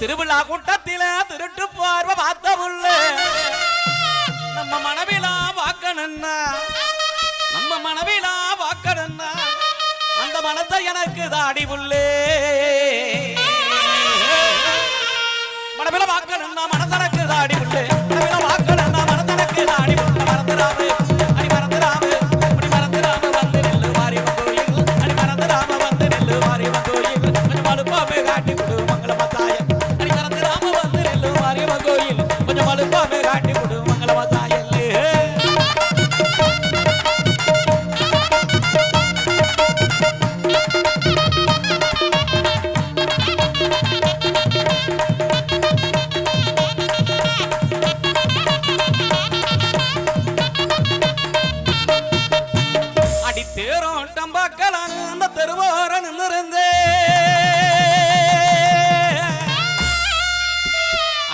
திருவிழா கூட்டத்தில திருட்டு பார்வை பார்த்த உள்ள நம்ம மனவிலா வாக்கணுன்னா நம்ம மனவிலா வாக்கணுன்னா அந்த மனத்தை எனக்கு தாடி உள்ளே. மனவில வாக்கணுன்னா மனசனக்கு தாடி உள்ளே. மனவில வாக்கணுன்னா மனசனக்கு தாடி உள்ளே. மறந்துடாம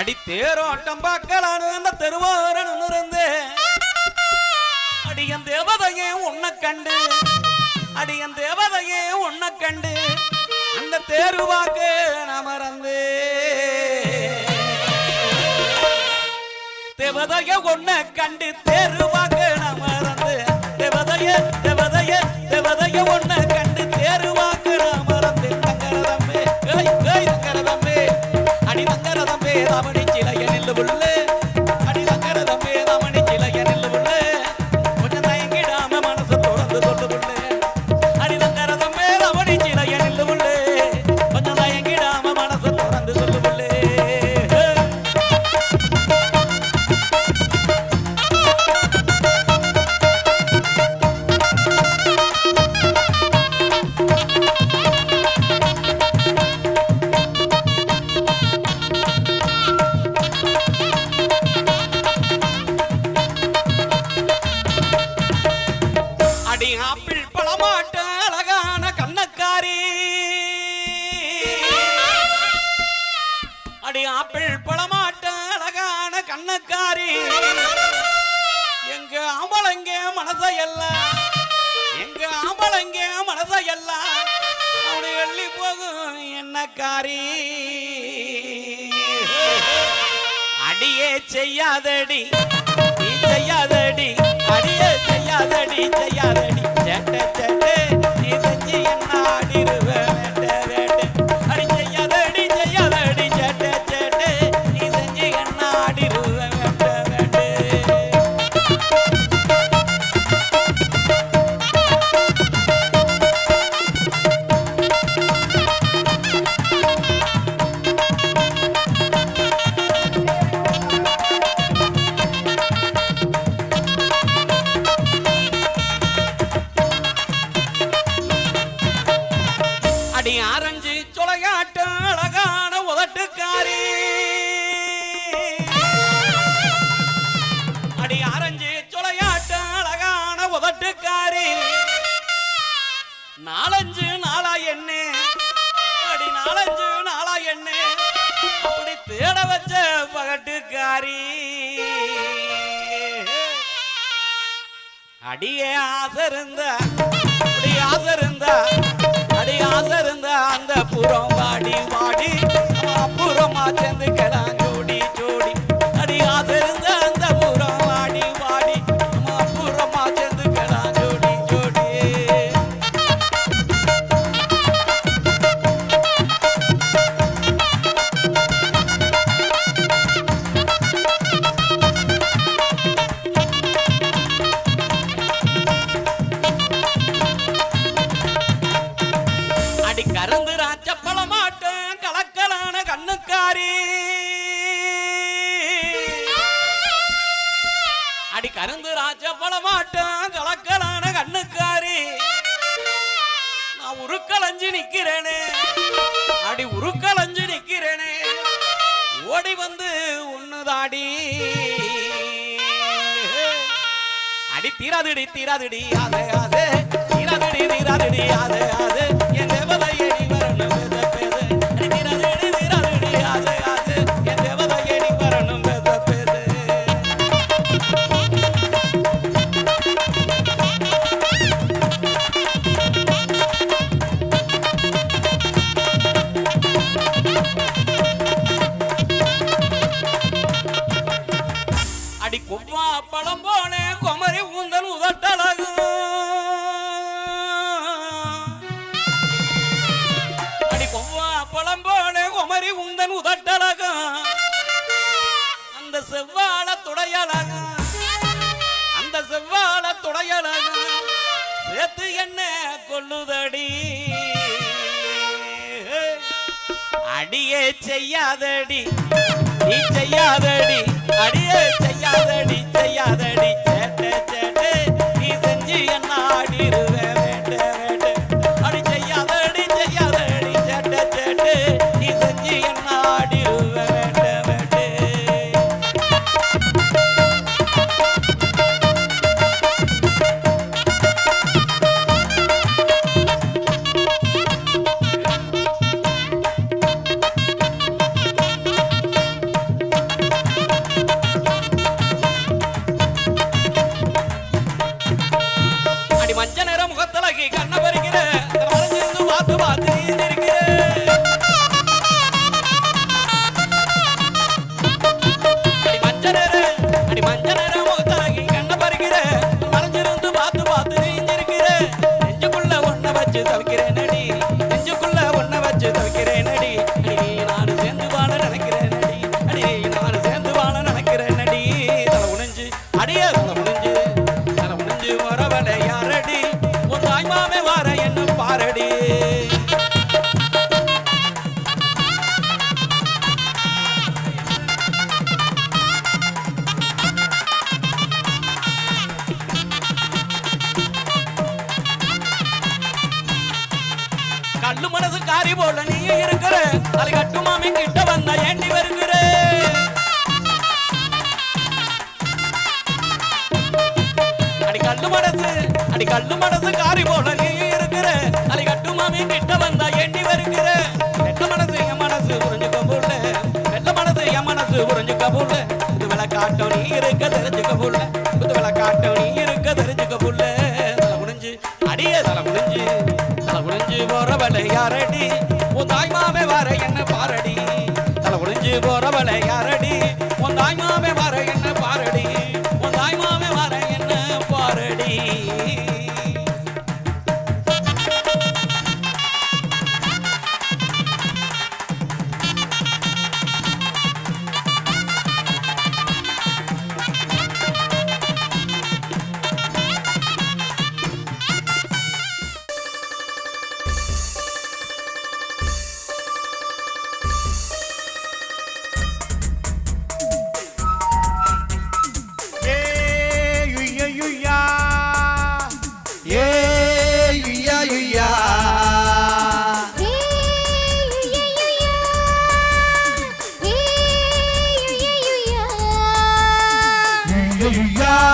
அடி தேரோட்டம் பார்க்கலாம் அந்த தெருவோர நின்னிருந்தே அடியன் தேவதையே உன்னை கண்டு. அடியன் தேவதையே உன்னை கண்டு. அந்த தேருவாக்கு நமறந்து மறந்து. தேவதைய ஒன்ன கண்டு தேருவாக்கு நமறந்து மறந்து. தேவதைய பழமாட்ட அழகான கண்ணக்காரி. அடி ஆப்பிள் பழமாட்ட அழகான கண்ணக்காரி. எங்க ஆம்பளைங்க மனசையெல்லாம் எங்க ஆம்பளைங்க மனசையெல்லாம் அவனு எள்ளி போகும் என்னக்காரி. அடியே செய்யாதடி செய்யாதடி அடியே செய்யாதடி செய்யாதடி சேட்ட சேட்டே நீ செஞ்சு என்ன நாலஞ்சு நாளா என்ன அடி நாலஞ்சு நாளா என்ன அப்படி தேட வச்ச பகட்டுக்காரி. அடியே ஆசை இருந்தா அடி ஆசை இருந்தா அடி ஆசை இருந்தா அந்த புறம் வாடி வாடி அப்புறமா சேர்ந்து கண்ணுக்காரி அடி கருந்து ராச்சப்பழ மாட்டேன் கலக்கலான கண்ணுக்காரி. நான் உருக்கலஞ்சு நிக்கிறேனே. அடி உருக்கலஞ்சு நிக்கிறேனே. ஓடி வந்து உன்னுதாடி அடி தீராதுடி தீராதுடி ஆதே ஆதே. தீராதுடி தீராதுடி ஆதே ஆதே. கொள்ளுதடி. அடியே செய்யாதடி நீ செய்யாதடி அடியே செய்யாதடி. யாரடி? உன் தாய்மாமே வார என்ன பாரடி. கல்லு மனசு காரி போல நீ இருக்கிற. அது கட்டு கட்டுமாமி கிட்ட வந்தா ஏண்டி வருகிற? அடி கல்லு மனசு. கல்லு மனசு காரி போல நீ இருக்கிற. அலை கட்டு மாமி கிட்ட வந்தா எண்ணி வருகிற? வெள்ள மனசு என் மனசு புரிஞ்சு கபூல வெள்ள மனசு என் மனசு புரிஞ்சுக்க போல. இது காட்டோ நீ இருக்க தெரிஞ்சுக்க போல. இது காட்டோ நீ இருக்க தெரிஞ்சுக்க கபூல தலை முடிஞ்சு அடியே தலை முடிஞ்சு தலை முடிஞ்சு போறவளை யாரடி? உன் தாய்மாமே வர என்ன பாரடி? தலை முடிஞ்சு போறவளை யாரடி?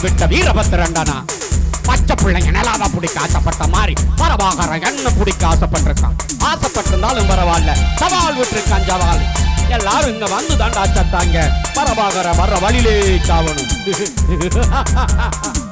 சூரபத்திரனுக்கு விட்ட வீரபத்திரண்டனா பச்சை பிள்ளைங்க நிலாவை பிடிக்க ஆசைப்பட்ட மாதிரி பரவாகர என்ன பிடிக்க ஆசைப்பட்டிருக்கான். ஆசைப்பட்டிருந்தாலும் பரவாயில்ல. சவால் விட்டுருக்கான் சவால் எல்லாரும் இங்க வந்து தாண்டா சத்தாங்க. பரபாகர வர்ற வழியிலே சாவணும்